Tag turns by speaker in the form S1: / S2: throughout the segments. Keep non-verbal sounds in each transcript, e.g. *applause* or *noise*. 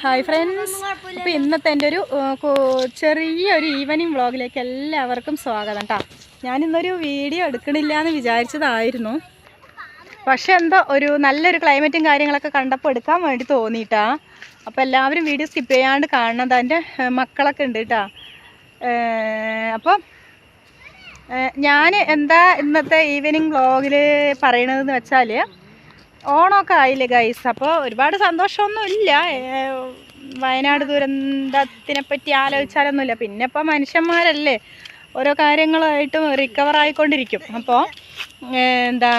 S1: Hi friends. അപ്പോൾ ഇന്നത്തെ എന്റെ ഒരു ചെറിയൊരു ഈവനിങ് വ്ളോഗിലേക്ക് എല്ലാവർക്കും സ്വാഗതം കേട്ടോ ഞാനിന്നൊരു വീഡിയോ എടുക്കണില്ല എന്ന് വിചാരിച്ചതായിരുന്നു. പക്ഷെ എന്തോ ഒരു നല്ലൊരു ക്ലൈമറ്റും കാര്യങ്ങളൊക്കെ കണ്ടപ്പോൾ എടുക്കാൻ വേണ്ടി തോന്നിയിട്ടാ. അപ്പോൾ എല്ലാവരും വീഡിയോ സ്കിപ്പ് ചെയ്യാണ്ട് കാണുന്നത് എന്റെ മക്കളൊക്കെ ഉണ്ട് കേട്ടോ അപ്പം ഞാൻ എന്താ ഇന്നത്തെ ഈവനിങ് വ്ളോഗിൽ പറയണതെന്ന് വെച്ചാൽ ഓണമൊക്കെ ആയില്ലേ ഗൈസ് അപ്പോൾ ഒരുപാട് സന്തോഷമൊന്നും ഇല്ല വയനാട് ദുരന്തത്തിനെ പറ്റി ആലോചിച്ചാലൊന്നുമില്ല. പിന്നെ ഇപ്പോൾ മനുഷ്യന്മാരല്ലേ? ഓരോ കാര്യങ്ങളായിട്ടും റിക്കവർ ആയിക്കൊണ്ടിരിക്കും. അപ്പോൾ എന്താ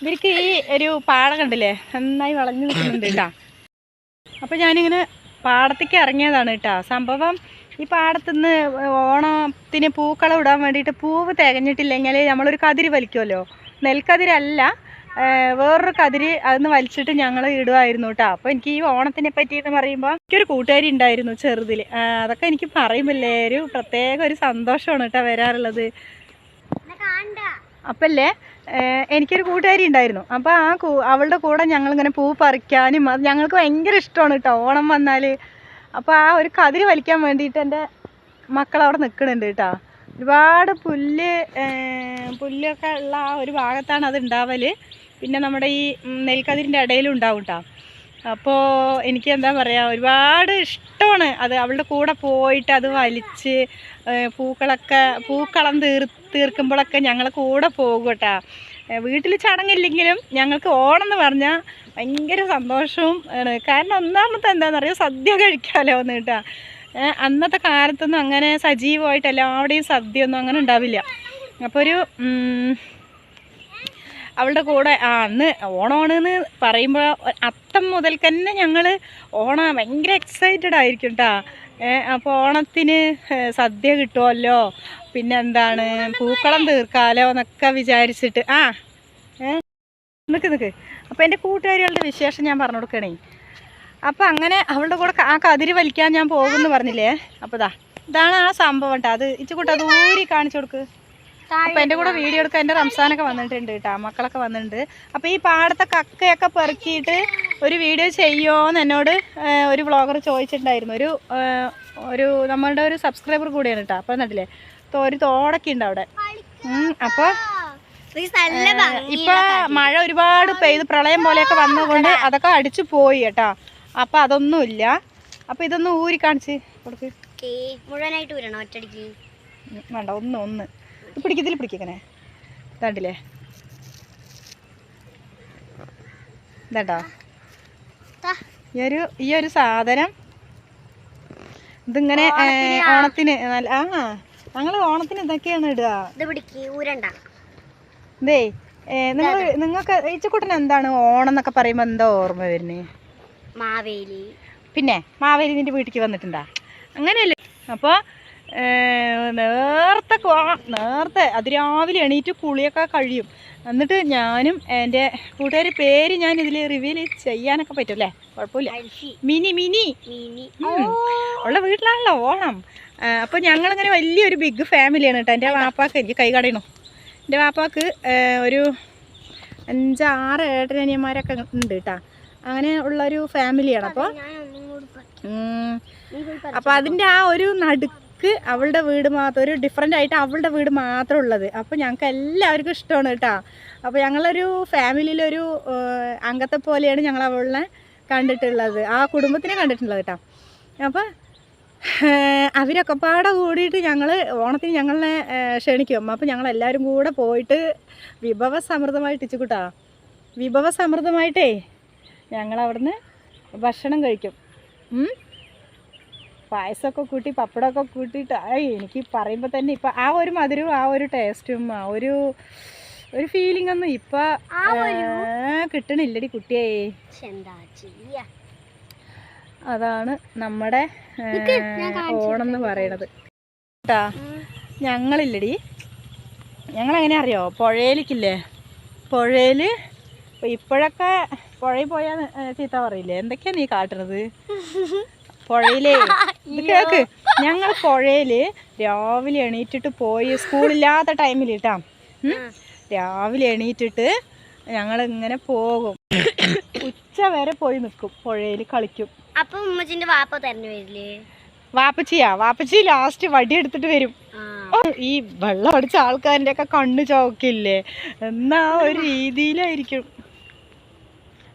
S1: ഇവർക്ക് ഈ ഒരു പാടം കണ്ടില്ലേ? നന്നായി വളഞ്ഞു നിൽക്കുന്നുണ്ട് കേട്ടോ. അപ്പോൾ ഞാനിങ്ങനെ പാടത്തേക്ക് ഇറങ്ങിയതാണ് കേട്ടോ. സംഭവം ഈ പാടത്തുനിന്ന് ഓണത്തിന് പൂക്കളം ഇടാൻ വേണ്ടിയിട്ട് പൂവ് തികഞ്ഞിട്ടില്ലെങ്കിൽ നമ്മളൊരു കതിര് വലിക്കുമല്ലോ. നെൽക്കതിരല്ല. വേറൊരു കതിരി അതൊന്ന് വലിച്ചിട്ട് ഞങ്ങൾ ഇടുമായിരുന്നു കേട്ടോ അപ്പോൾ എനിക്ക് ഈ ഓണത്തിനെ പറ്റി എന്ന് പറയുമ്പോൾ എനിക്കൊരു കൂട്ടുകാരി ഉണ്ടായിരുന്നു ചെറുതിൽ അതൊക്കെ എനിക്ക് പറയുമില്ലേ ഒരു പ്രത്യേക ഒരു സന്തോഷമാണ് കേട്ടോ വരാറുള്ളത്. അപ്പല്ലേ? എനിക്കൊരു കൂട്ടുകാരി ഉണ്ടായിരുന്നു. അപ്പോൾ ആ അവളുടെ കൂടെ ഞങ്ങളിങ്ങനെ പൂ പറിക്കാനും അത് ഞങ്ങൾക്ക് ഭയങ്കര ഇഷ്ടമാണ് കേട്ടോ ഓണം വന്നാൽ അപ്പോൾ ആ ഒരു കതിരി വലിക്കാൻ വേണ്ടിയിട്ട് എന്റെ മക്കൾ അവിടെ നിൽക്കുന്നുണ്ട് കേട്ടോ ഒരുപാട് പുല്ല് പുല്ലൊക്കെ ഉള്ള ആ ഒരു ഭാഗത്താണ് അത് ഉണ്ടാവൽ പിന്നെ നമ്മുടെ ഈ നെൽക്കതിരിന്റെ ഇടയിലും ഉണ്ടാവും അപ്പോൾ എനിക്ക് എന്താ പറയുക ഒരുപാട് ഇഷ്ടമാണ് അത്. അവളുടെ കൂടെ പോയിട്ട് അത് വലിച്ച് പൂക്കളൊക്കെ പൂക്കളം തീർ തീർക്കുമ്പോഴൊക്കെ ഞങ്ങൾ കൂടെ പോകും കേട്ടോ വീട്ടിൽ ചടങ്ങില്ലെങ്കിലും ഞങ്ങൾക്ക് ഓണം എന്ന് പറഞ്ഞാൽ ഭയങ്കര സന്തോഷവും ആണ്. കാരണം ഒന്നാമത്തെ എന്താണെന്ന് അറിയാം? സദ്യ കഴിക്കാമല്ലോ എന്ന് കേട്ടോ. അന്നത്തെ കാലത്തൊന്നും അങ്ങനെ സജീവമായിട്ട് എല്ലാവരുടെയും സദ്യ ഒന്നും അങ്ങനെ ഉണ്ടാവില്ല. അപ്പോൾ ഒരു അവളുടെ കൂടെ ആ അന്ന് ഓണമാണെന്ന് പറയുമ്പോൾ അത്തം മുതൽ തന്നെ ഞങ്ങൾ ഓണം ഭയങ്കര എക്സൈറ്റഡ് ആയിരിക്കും കേട്ടോ അപ്പോൾ ഓണത്തിന് സദ്യ കിട്ടുമല്ലോ പിന്നെ എന്താണ് പൂക്കളം തീർക്കാലോ എന്നൊക്കെ വിചാരിച്ചിട്ട് ആ നിൽക്ക് നിൽക്ക് അപ്പോൾ എന്റെ കൂട്ടുകാരികളുടെ വിശേഷം ഞാൻ പറഞ്ഞു കൊടുക്കണേ. അപ്പോൾ അങ്ങനെ അവളുടെ കൂടെ ആ കതിര് വലിക്കാൻ ഞാൻ പോകുമെന്ന് പറഞ്ഞില്ലേ? അപ്പോൾ ഇതാ ഇതാണ് ആ സംഭവം കേട്ടോ അത് ഇച്ചുകൂട്ട് അത് ഊരി കാണിച്ചു കൊടുക്ക്. അപ്പൊ എന്റെ കൂടെ വീഡിയോ എടുക്കാൻ എന്റെ റംസാനൊക്കെ വന്നിട്ടുണ്ട് കേട്ടോ മക്കളൊക്കെ വന്നിട്ടുണ്ട്. അപ്പൊ ഈ പാടത്തെ കക്കയൊക്കെ പെറുക്കിയിട്ട് ഒരു വീഡിയോ ചെയ്യുമോന്ന് എന്നോട് ഒരു വ്ളോഗർ ചോദിച്ചിട്ടുണ്ടായിരുന്നു. ഒരു ഒരു നമ്മളുടെ ഒരു സബ്സ്ക്രൈബർ കൂടിയാണ് കേട്ടോ അപ്പൊ എന്നിട്ടില്ലേ ഒരു തോടൊക്കെ ഉണ്ട് അവിടെ. ഉം, അപ്പൊ ഏഹ്, ഇപ്പൊ മഴ ഒരുപാട് പെയ്ത് പ്രളയം പോലെയൊക്കെ വന്നതുകൊണ്ട് അതൊക്കെ അടിച്ചു പോയി കേട്ടാ അപ്പൊ അതൊന്നുമില്ല. അപ്പൊ ഇതൊന്ന് ഊരി കാണിച്ച് കൊടുക്ക്.
S2: മുഴുവനായിട്ട് ഊരണോ ഒറ്റടിക്ക്
S1: വേണ്ട ഒന്ന് ഒന്ന്. ഇത് പിടിക്കത്തില്ല പിടിക്കങ്ങനെ ഇതാണ്ടില്ലേ? ഇതാട്ടോ
S2: ഈയൊരു
S1: ഈ ഒരു ഈ ഒരു സാധനം. ഇതിങ്ങനെ ഓണത്തിന് ആ ഞങ്ങൾ ഓണത്തിന് ഇതൊക്കെയാണ് ഇടുക.
S2: ഇതേ
S1: നിങ്ങൾ നിങ്ങൾക്ക് ഈച്ചക്കുട്ടൻ എന്താണ് ഓണം എന്നൊക്കെ പറയുമ്പോൾ എന്താ ഓർമ്മ വരുന്നേ?
S2: മാവേലി.
S1: പിന്നെ മാവേലി നിന്റെ വീട്ടിലേക്ക് വന്നിട്ടുണ്ടാ? അങ്ങനെയല്ലേ. അപ്പോൾ നേരത്തെ നേരത്തെ അതിരാവിലെ എണീറ്റ് കുളിയൊക്കെ കഴിയും. എന്നിട്ട് ഞാനും എന്റെ കൂട്ടുകാരി പേര് ഞാൻ ഇതിൽ റിവീൽ ചെയ്യാനൊക്കെ പറ്റും അല്ലേ? കുഴപ്പമില്ല. മിനി മിനി. ഉള്ള വീട്ടിലാണല്ലോ ഓണം. അപ്പോൾ ഞങ്ങളിങ്ങനെ വലിയൊരു ബിഗ് ഫാമിലിയാണ് കേട്ടോ. എന്റെ വാപ്പാക്ക് എനിക്ക് കൈ കടയണോ എന്റെ വാപ്പാക്ക് ഒരു അഞ്ചാറ് ഏട്ടനിയന്മാരൊക്കെ ഉണ്ട് കേട്ടോ. അങ്ങനെ ഉള്ളൊരു ഫാമിലിയാണ് അപ്പോൾ. അപ്പോൾ അതിന്റെ ആ ഒരു നടുക്ക് അവളുടെ വീട് മാത്രം ഒരു ഡിഫറെന്റ് ആയിട്ട് അവളുടെ വീട് മാത്രം ഉള്ളത് അപ്പോൾ ഞങ്ങൾക്ക് എല്ലാവർക്കും ഇഷ്ടമാണ് കേട്ടോ. അപ്പോൾ ഞങ്ങളൊരു ഫാമിലിയിലൊരു അംഗത്തെ പോലെയാണ് ഞങ്ങൾ അവളെ കണ്ടിട്ടുള്ളത്. ആ കുടുംബത്തിനെ കണ്ടിട്ടുള്ളത് കേട്ടോ. അപ്പോൾ അവരൊക്കെ പാടെ കൂടിയിട്ട് ഞങ്ങൾ ഓണത്തിന് ഞങ്ങളെ ക്ഷണിക്കും. അപ്പോൾ ഞങ്ങൾ എല്ലാവരും കൂടെ പോയിട്ട് വിഭവ സമൃദ്ധമായിട്ട് ഇച്ചുകൂട്ടാ വിഭവ സമൃദ്ധമായിട്ടേ ഞങ്ങൾ അവിടുന്ന് ഭക്ഷണം കഴിക്കും. പായസമൊക്കെ കൂട്ടി പപ്പടമൊക്കെ കൂട്ടിയിട്ട് എനിക്ക് പറയുമ്പോൾ തന്നെ ഇപ്പം ആ ഒരു മധുരവും ആ ഒരു ടേസ്റ്റും ആ ഒരു ഒരു ഫീലിംഗ് ഒന്നും ഇപ്പം കിട്ടണില്ലടി കുട്ടിയെ. അതാണ് നമ്മുടെ ഏ,
S2: നിക്ക്, ഞാൻ കാണിച്ചു
S1: ഓണം എന്ന് പറയണത്. കേട്ടാ ഞങ്ങളില്ലടി. ഞങ്ങളെങ്ങനെ അറിയോ? പുഴയിലേക്കില്ലേ? പുഴയിൽ ഇപ്പോഴൊക്കെ പുഴയിൽ പോയാൽ ചീത്ത പറയില്ലേ? എന്തൊക്കെയാ നീ കാട്ടണത്? *laughs* പുഴയിലേ. *laughs* ഇത് കേക്ക് ഞങ്ങൾ പുഴയിൽ രാവിലെ എണീറ്റിട്ട് പോയി സ്കൂളില്ലാത്ത ടൈമിൽ കേട്ടാ. രാവിലെ എണീറ്റിട്ട് ഞങ്ങൾ ഇങ്ങനെ പോകും. ഉച്ച വരെ പോയി നിൽക്കും പുഴയിൽ കളിക്കും.
S2: അപ്പൊ ഉമ്മച്ചിന്റെ വാപ്പ തരഞ്ഞു വരില്ലേ?
S1: വാപ്പച്ചിയാ വാപ്പച്ചി ലാസ്റ്റ് വടി എടുത്തിട്ട് വരും. ഈ വെള്ളം അടിച്ച ആൾക്കാരുടെ ഒക്കെ കണ്ണ് ചോക്കില്ലേ? എന്നാ ഒരു രീതിയിലായിരിക്കും.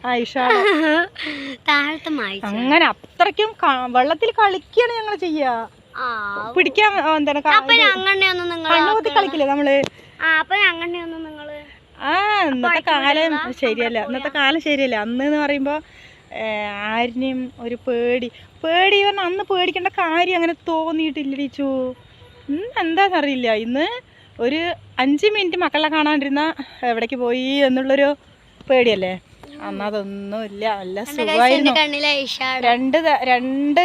S1: *laughs* അങ്ങനെ അത്രക്കും വെള്ളത്തിൽ കളിക്കാണ് ഞങ്ങൾ ചെയ്യാ. പിടിക്കാൻ ആ, എന്താണ് ക-
S2: അപ്പൊ നിങ്ങൾ
S1: കണ്ണുകുത്തി കളിക്കില്ലേ നമ്മൾ?
S2: ആ
S1: ഇന്നത്തെ കാലം ശരിയല്ല. ഇന്നത്തെ കാലം ശരിയല്ല. അന്ന് എന്ന് പറയുമ്പോ ആരിനെയും ഒരു പേടി. പേടി പറഞ്ഞാൽ അന്ന് പേടിക്കേണ്ട കാര്യം അങ്ങനെ തോന്നിയിട്ടില്ല ടീച്ചു ഇന്ന് എന്താണെന്നറിയില്ല ഇന്ന് ഒരു അഞ്ച് മിനിറ്റ് മക്കളെ കാണാണ്ടിരുന്ന എവിടേക്ക് പോയി എന്നുള്ളൊരു പേടിയല്ലേ? അന്ന് അതൊന്നുമില്ല. നല്ല സുഖമായിരുന്നു. രണ്ട് രണ്ട്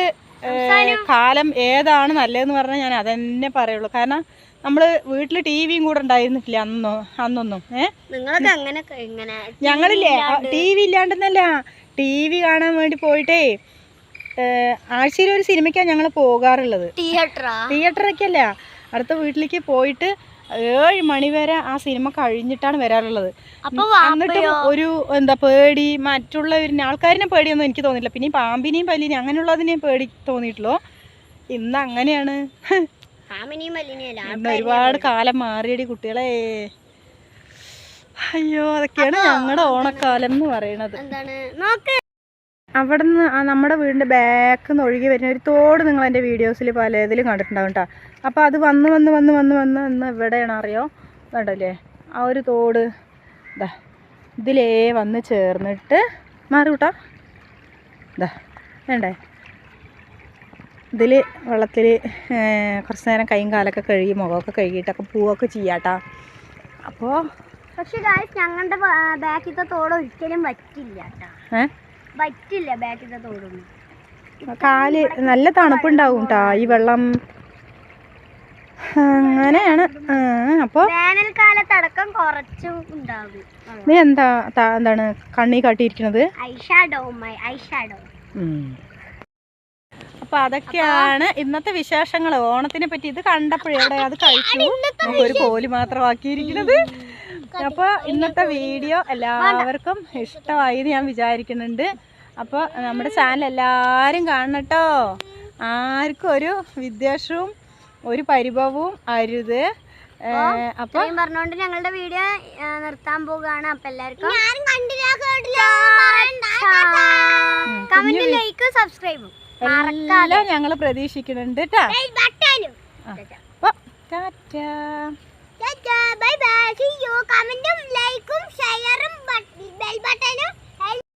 S1: കാലം ഏതാണ് നല്ലതെന്ന് പറഞ്ഞാൽ ഞാൻ അതന്നെ പറയുള്ളൂ. കാരണം നമ്മൾ വീട്ടിൽ ടി വിയും കൂടെ ഉണ്ടായിരുന്നില്ല അന്നോ അന്നൊന്നും ഏ?
S2: ഇങ്ങനെ
S1: ഞങ്ങളില്ലേ ടി വി ഇല്ലാണ്ടെന്നല്ല ടി വി കാണാൻ വേണ്ടി പോയിട്ടേ ആഴ്ചയിൽ ഒരു സിനിമയ്ക്കാണ് ഞങ്ങൾ പോകാറുള്ളത്.
S2: തിയേറ്ററാ?
S1: തിയേറ്ററൊക്കെ അല്ല അടുത്ത വീട്ടിലേക്ക് പോയിട്ട് ഏഴ് മണി വരെ ആ സിനിമ കഴിഞ്ഞിട്ടാണ് വരാറുള്ളത്.
S2: അപ്പൊ
S1: എന്നിട്ട് ഒരു എന്താ പേടി മറ്റുള്ളവരിനെ ആൾക്കാരിനെ പേടിയൊന്നും എനിക്ക് തോന്നിയില്ല പിന്നെ പാമ്പിനെയും പല്ലിനെയും അങ്ങനെയുള്ളതിനെയും പേടി തോന്നിയിട്ടുള്ളൂ. ഇന്ന് അങ്ങനെയാണ്. ഇന്ന് ഒരുപാട് കാലം മാറിയടി കുട്ടികളെ. അയ്യോ അതൊക്കെയാണ് ഞങ്ങളുടെ ഓണക്കാലം എന്ന് പറയണത്
S2: എന്താണ്?
S1: അവിടെ നിന്ന് നമ്മുടെ വീടിന്റെ ബാക്കിൽ നിന്ന് ഒഴുകി വരുന്ന ഒരു തോട് നിങ്ങൾ എന്റെ വീഡിയോസിൽ പലതിലും കണ്ടിട്ടുണ്ടാവും കേട്ടോ അപ്പോൾ അത് വന്ന് വന്ന് വന്ന് വന്ന് വന്ന് ഇന്ന് എവിടെയാണ് അറിയോ? കണ്ടല്ലേ? ആ ഒരു തോട് ഇതാ ഇതിലേ വന്ന് ചേർന്നിട്ട് മാറി കൂട്ടോ ഇതാ വേണ്ടേ? ഇതിൽ വെള്ളത്തിൽ കുറച്ച് നേരം കൈയും കാലൊക്കെ കഴുകി മുഖമൊക്കെ കഴുകിയിട്ടൊക്കെ പൂവൊക്കെ ചെയ്യാട്ടാ അപ്പോൾ
S2: പക്ഷേ ഞങ്ങളുടെ ബാക്കിത്തെ തോട് ഒരിക്കലും പറ്റില്ല കേട്ടോ
S1: ഏ?
S2: പറ്റില്ല ബാക്കിത്തെ തോടൊന്നും.
S1: കാൽ നല്ല തണുപ്പുണ്ടാവും കേട്ടോ ഈ വെള്ളം. അങ്ങനെയാണ്. അപ്പോൾ
S2: കുറച്ചും ഉണ്ടാകും.
S1: നീ എന്താ എന്താണ് കണ്ണി കാട്ടിയിരിക്കുന്നത് അപ്പൊ അതൊക്കെയാണ് ഇന്നത്തെ വിശേഷങ്ങൾ ഓണത്തിനെ പറ്റി ഇത് കണ്ടപ്പോഴേ അത് കഴിച്ചു. ഒരു കോൽ മാത്രമാക്കിയിരിക്കുന്നത് അപ്പൊ ഇന്നത്തെ വീഡിയോ എല്ലാവർക്കും ഇഷ്ടമായി എന്ന് ഞാൻ വിചാരിക്കുന്നുണ്ട്. അപ്പോൾ നമ്മുടെ ചാനൽ എല്ലാവരും കാണട്ടോ ആർക്കും ഒരു വിദ്വേഷവും ഒരു പരിഭവവും അരുത്. അപ്പോൾ
S2: പറഞ്ഞോണ്ട് പറഞ്ഞുകൊണ്ട് ഞങ്ങളുടെ വീഡിയോ നിർത്താൻ പോവുകയാണ്. അപ്പൊ എല്ലാവർക്കും കമന്റ് ലൈക്ക് സബ്സ്ക്രൈബും
S1: എല്ലാം ഞങ്ങൾ പ്രതീക്ഷിക്കുന്നുണ്ട് കേട്ടോ അപ്പോൾ tata.
S2: Bye bye see you കമന്റും ലൈക്കും ഷെയറും ബെൽ ബട്ടനും